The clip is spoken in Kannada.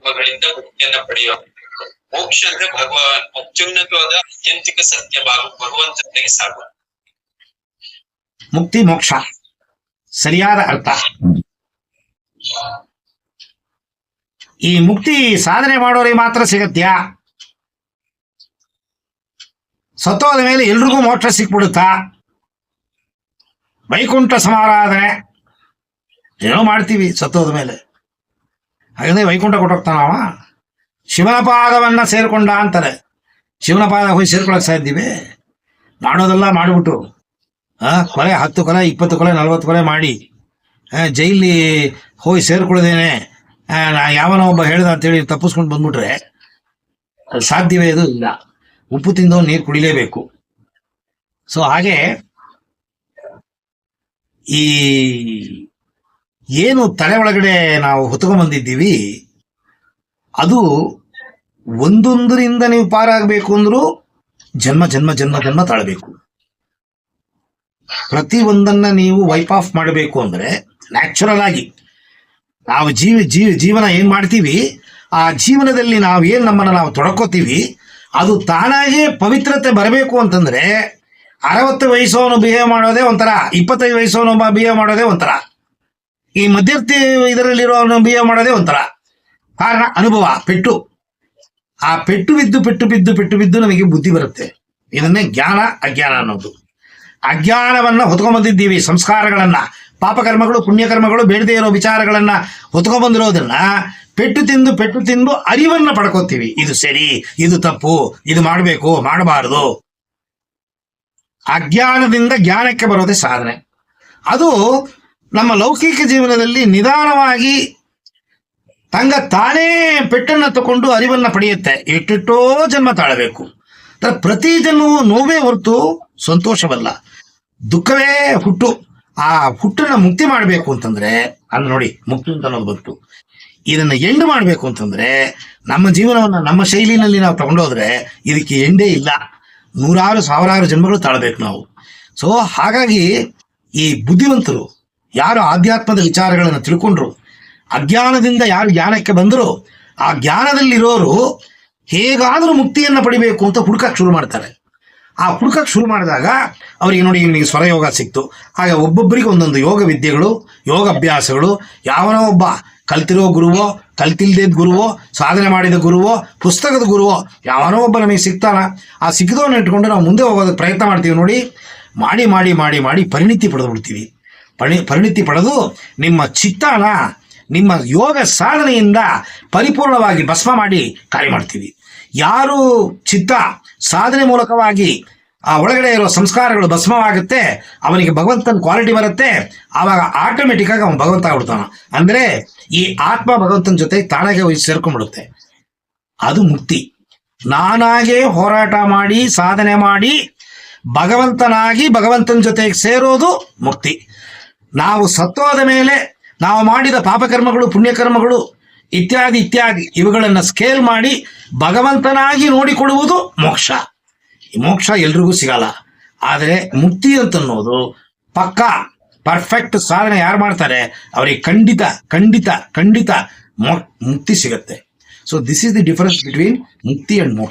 ಕರ್ಮಗಳಿಂದ ಮುಕ್ತಿಯನ್ನ ಪಡೆಯುವ ಮೋಕ್ಷ ಅಂದ್ರೆ ಭಗವಾನ್, ಅತ್ಯುನ್ನತವಾದ ಅತ್ಯಂತಿಕ ಸತ್ಯ ಭಾಗ ಭಗವಂತನಿಗೆ ಸಾಕು ಮುಕ್ತಿ, ಮೋಕ್ಷ. ಸರಿಯಾದ ಅರ್ಥ. ಈ ಮುಕ್ತಿ ಸಾಧನೆ ಮಾಡೋರಿಗೆ ಮಾತ್ರ ಸಿಗತ್ಯಾ? ಸತ್ತೋದ ಮೇಲೆ ಎಲ್ರಿಗೂ ಮೋಕ್ಷ ಸಿಕ್ಬಿಡುತ್ತಾ? ವೈಕುಂಠ ಸಮಾರಾಧನೆ. ಏನೋ ಮಾಡ್ತೀವಿ ಸತ್ತೋದ ಮೇಲೆ. ಹಾಗಾದ್ರೆ ವೈಕುಂಠ ಕೊಟ್ಟೋಗ್ತಾನವ? ಶಿವನ ಪಾದವನ್ನ ಸೇರ್ಕೊಂಡ ಅಂತಾರೆ ಶಿವನ ಪಾದ ಹೋಗಿ ಸೇರ್ಕೊಳಕ್ ಸಾಧ್ಯವೆ? ಮಾಡೋದೆಲ್ಲ ಮಾಡಿಬಿಟ್ಟು ಕೊಲೆ, ಹತ್ತು ಕೊಲೆ, ಇಪ್ಪತ್ತು ಕೊಲೆ, ನಲ್ವತ್ತು ಕೊಲೆ ಮಾಡಿ ಜೈಲಿ ಹೋಗಿ ಸೇರ್ಕೊಳ್ಳೋದೇನೆ. ಯಾವನೋ ಒಬ್ಬ ಹೇಳ್ದ ಅಂತೇಳಿ ತಪ್ಪಿಸ್ಕೊಂಡು ಬಂದ್ಬಿಟ್ರೆ ಅದು ಸಾಧ್ಯವೇ ಇದು ಇಲ್ಲ. ಉಪ್ಪು ತಿಂದು ನೀರು ಕುಡಿಲೇಬೇಕು. ಸೊ ಹಾಗೆ ಈ ಏನು ತಲೆ ಒಳಗಡೆ ನಾವು ಹೊತ್ಕೊಂಡ್ಬಂದಿದ್ದೀವಿ ಅದು ಒಂದೊಂದರಿಂದ ನೀವು ಪಾರಾಗಬೇಕು ಅಂದ್ರೂ ಜನ್ಮ ಜನ್ಮ ಜನ್ಮ ಜನ್ಮ ತಾಳಬೇಕು. ಪ್ರತಿ ಒಂದನ್ನ ನೀವು ವೈಪ್ ಆಫ್ ಮಾಡಬೇಕು ಅಂದ್ರೆ ನ್ಯಾಚುರಲ್ ಆಗಿ ನಾವು ಜೀವ ಜೀವ ಜೀವನ ಏನ್ ಮಾಡ್ತೀವಿ, ಆ ಜೀವನದಲ್ಲಿ ನಾವು ಏನು ನಮ್ಮನ್ನ ನಾವು ತೊಡಕೋತೀವಿ, ಅದು ತಾನಾಗೇ ಪವಿತ್ರತೆ ಬರಬೇಕು ಅಂತಂದ್ರೆ ಅರವತ್ತು ವಯಸ್ಸವನು ಬಿಹೇವ್ ಮಾಡೋದೇ ಒಂಥರ, ಇಪ್ಪತ್ತೈದು ವಯಸ್ಸವನು ಬಿಹೇವ್ ಮಾಡೋದೇ ಒಂಥರ. ಈ ಮಧ್ಯವರ್ತಿ ಇದರಲ್ಲಿರೋನು ಬಿಹೇವ್ ಮಾಡೋದೇ ಒಂಥರ. ಕಾರಣ ಅನುಭವ, ಪೆಟ್ಟು. ಆ ಪೆಟ್ಟು ಬಿದ್ದು ಪೆಟ್ಟು ಬಿದ್ದು ಪೆಟ್ಟು ಬಿದ್ದು ನಮಗೆ ಬುದ್ಧಿ ಬರುತ್ತೆ. ಇದನ್ನೇ ಜ್ಞಾನ, ಅಜ್ಞಾನ ಅನ್ನೋದು. ಅಜ್ಞಾನವನ್ನ ಹೊತ್ಕೊಂಡ್ಬಂದಿದ್ದೀವಿ ಸಂಸ್ಕಾರಗಳನ್ನ. ಪಾಪಕರ್ಮಗಳು, ಪುಣ್ಯಕರ್ಮಗಳು, ಬೇಡದೇ ಇರೋ ವಿಚಾರಗಳನ್ನ ಹೊತ್ಕೊಂಡ್ಬಂದಿರೋದನ್ನ ಪೆಟ್ಟು ತಿಂದು ಪೆಟ್ಟು ತಿಂದು ಅರಿವನ್ನ ಪಡ್ಕೋತೀವಿ. ಇದು ಸರಿ, ಇದು ತಪ್ಪು, ಇದು ಮಾಡಬೇಕು, ಮಾಡಬಾರದು. ಅಜ್ಞಾನದಿಂದ ಜ್ಞಾನಕ್ಕೆ ಬರೋದೇ ಸಾಧನೆ. ಅದು ನಮ್ಮ ಲೌಕಿಕ ಜೀವನದಲ್ಲಿ ನಿಧಾನವಾಗಿ ತಂಗ ತಾನೇ ಪೆಟ್ಟನ್ನು ತಕೊಂಡು ಅರಿವನ್ನ ಪಡೆಯುತ್ತೆ. ಎಷ್ಟೆಷ್ಟೋ ಜನ್ಮ ತಾಳಬೇಕು. ಪ್ರತಿ ಜನ್ಮವು ನೋವೇ ಹೊರತು ಸಂತೋಷವಲ್ಲ. ದುಃಖವೇ ಹುಟ್ಟು. ಆ ಹುಟ್ಟನ್ನ ಮುಕ್ತಿ ಮಾಡಬೇಕು ಅಂತಂದ್ರೆ ಅಲ್ಲ ನೋಡಿ, ಮುಕ್ತಿ ಅಂತ ಅನ್ನೋದು ಬಂತು. ಇದನ್ನ ಎಂಡ್ ಮಾಡಬೇಕು ಅಂತಂದ್ರೆ, ನಮ್ಮ ಜೀವನವನ್ನ, ನಮ್ಮ ಶೈಲಿನಲ್ಲಿ ನಾವು ತಗೊಂಡೋದ್ರೆ ಇದಕ್ಕೆ ಎಂಡೇ ಇಲ್ಲ. ನೂರಾರು ಸಾವಿರಾರು ಜನ್ಮಗಳು ತಾಳಬೇಕು ನಾವು. ಸೊ ಹಾಗಾಗಿ ಈ ಬುದ್ಧಿವಂತರು ಯಾರು ಆಧ್ಯಾತ್ಮದ ವಿಚಾರಗಳನ್ನು ತಿಳ್ಕೊಂಡ್ರು? ಅಜ್ಞಾನದಿಂದ ಯಾರು ಜ್ಞಾನಕ್ಕೆ ಬಂದರೂ? ಆ ಜ್ಞಾನದಲ್ಲಿರೋರು ಹೇಗಾದರೂ ಮುಕ್ತಿಯನ್ನು ಪಡಿಬೇಕು ಅಂತ ಹುಡುಕಕ್ಕೆ ಶುರು ಮಾಡ್ತಾರೆ. ಆ ಹುಡುಕಕ್ಕೆ ಶುರು ಮಾಡಿದಾಗ ಅವರಿಗೆ ನೋಡಿ ನಿಮಗೆ ಸ್ವರಯೋಗ ಸಿಕ್ತು. ಹಾಗೆ ಒಬ್ಬೊಬ್ಬರಿಗೆ ಒಂದೊಂದು ಯೋಗ ವಿದ್ಯೆಗಳು, ಯೋಗ ಅಭ್ಯಾಸಗಳು, ಯಾವನೋ ಒಬ್ಬ ಕಲ್ತಿರೋ ಗುರುವೋ, ಕಲ್ತಿಲ್ದೇದ ಗುರುವೋ, ಸಾಧನೆ ಮಾಡಿದ ಗುರುವೋ, ಪುಸ್ತಕದ ಗುರುವೋ, ಯಾವನೋ ಒಬ್ಬ ನಮಗೆ ಸಿಗ್ತಾನ. ಆ ಸಿಕ್ಕಿದವನ್ನ ಇಟ್ಕೊಂಡು ನಾವು ಮುಂದೆ ಹೋಗೋದಕ್ಕೆ ಪ್ರಯತ್ನ ಮಾಡ್ತೀವಿ ನೋಡಿ, ಮಾಡಿ ಮಾಡಿ ಮಾಡಿ ಮಾಡಿ ಪರಿಣಿತಿ ಪಡೆದು ಬಿಡ್ತೀವಿ ಪರಿ ಪರಿಣಿತಿ ಪಡೆದು ನಿಮ್ಮ ಚಿತ್ತಾನ ನಿಮ್ಮ ಯೋಗ ಸಾಧನೆಯಿಂದ ಪರಿಪೂರ್ಣವಾಗಿ ಭಸ್ಮ ಮಾಡಿ ಕಾರ್ಯ ಮಾಡ್ತೀವಿ. ಯಾರು ಚಿತ್ತ ಸಾಧನೆ ಮೂಲಕವಾಗಿ ಆ ಒಳಗಡೆ ಇರೋ ಸಂಸ್ಕಾರಗಳು ಭಸ್ಮವಾಗುತ್ತೆ, ಅವನಿಗೆ ಭಗವಂತನ ಕ್ವಾಲಿಟಿ ಬರುತ್ತೆ, ಆವಾಗ ಆಟೋಮೆಟಿಕ್ ಆಗಿ ಅವನು ಭಗವಂತ ಆಗ್ಬಿಡ್ತಾನ. ಅಂದ್ರೆ ಈ ಆತ್ಮ ಭಗವಂತನ ಜೊತೆ ತಾನಾಗೆ ಹೋಗಿ ಸೇರ್ಕೊಂಡ್ಬಿಡುತ್ತೆ. ಅದು ಮುಕ್ತಿ. ನಾನಾಗೇ ಹೋರಾಟ ಮಾಡಿ, ಸಾಧನೆ ಮಾಡಿ, ಭಗವಂತನಾಗಿ ಭಗವಂತನ ಜೊತೆಗೆ ಸೇರೋದು ಮುಕ್ತಿ. ನಾವು ಸತ್ತೋದ ಮೇಲೆ ನಾವು ಮಾಡಿದ ಪಾಪಕರ್ಮಗಳು, ಪುಣ್ಯಕರ್ಮಗಳು ಇತ್ಯಾದಿ ಇತ್ಯಾದಿ ಇವುಗಳನ್ನು ಸ್ಕೇಲ್ ಮಾಡಿ ಭಗವಂತನಾಗಿ ನೋಡಿಕೊಡುವುದು ಮೋಕ್ಷ. ಈ ಮೋಕ್ಷ ಎಲ್ರಿಗೂ ಸಿಗಲ್ಲ. ಆದರೆ ಮುಕ್ತಿ ಅಂತನ್ನೋದು ಪಕ್ಕ ಪರ್ಫೆಕ್ಟ್ ಸಾಧನೆ ಯಾರು ಮಾಡ್ತಾರೆ? ಅವರಿಗೆ ಖಂಡಿತ ಖಂಡಿತ ಖಂಡಿತ ಮುಕ್ತಿ ಸಿಗುತ್ತೆ. So this is the difference between mukti and moksha.